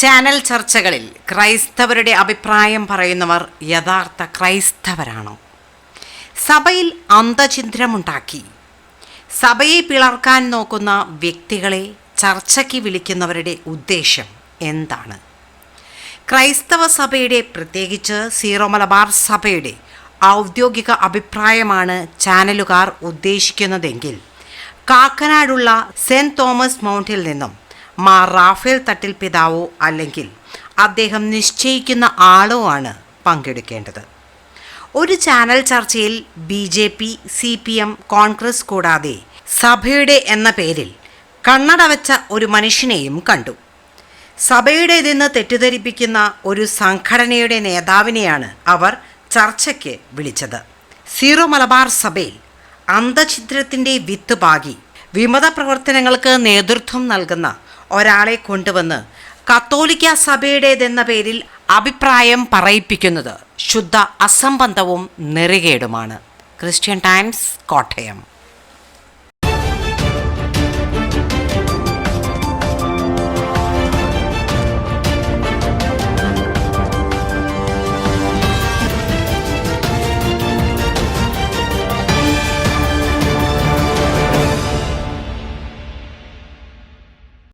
Channel ചർച്ചകളിൽ ക്രൈസ്തവരുടെ അഭിപ്രായം പറയുന്നവർ യഥാർത്ഥ ക്രൈസ്തവരാണോ? സഭയിൽ അന്തചിന്ദ്രമുണ്ടാക്കി സഭയെ പിളർക്കാൻ നോക്കുന്ന വ്യക്തികളെ ചർച്ചയ്ക്ക് വിളിക്കുന്നവരുടെ ഉദ്ദേശം എന്താണ്? ക്രൈസ്തവ സഭയുടെ പ്രത്യേകിച്ച് സീറോ മലബാർ സഭയുടെ ഔദ്യോഗിക അഭിപ്രായമാണ് ചാനലുകാർ ഉദ്ദേശിക്കുന്നതെങ്കിൽ കാക്കനാടുള്ള സെന്റ് തോമസ് മൗണ്ടിൽ നിന്നും മാർ റാഫേൽ തട്ടിൽ പിതാവോ അല്ലെങ്കിൽ അദ്ദേഹം നിശ്ചയിക്കുന്ന ആളോ ആണ് പങ്കെടുക്കേണ്ടത്. ഒരു ചാനൽ ചർച്ചയിൽ B J P C P M Congress കൂടാതെ സഭയുടെ എന്ന പേരിൽ കണ്ണടവച്ച ഒരു മനുഷ്യനെയും കണ്ടു. സഭയുടെ ഇതെന്ന് തെറ്റിദ്ധരിപ്പിക്കുന്ന ഒരു സംഘടനയുടെ നേതാവിനെയാണ് അവർ ചർച്ചയ്ക്ക് വിളിച്ചത്. സീറോ മലബാർ സഭയിൽ അന്തഛിദ്രത്തിന്റെ വിത്ത് പാകി വിമത പ്രവർത്തനങ്ങൾക്ക് നേതൃത്വം നൽകുന്ന ഒരാളെ കൊണ്ടുവന്ന് കത്തോലിക്ക സഭയുടേതെന്ന പേരിൽ അഭിപ്രായം പറയിപ്പിക്കുന്നത്. ശുദ്ധ അസംബന്ധവും നെറികേടുമാണ്. Christian Times Kottayam.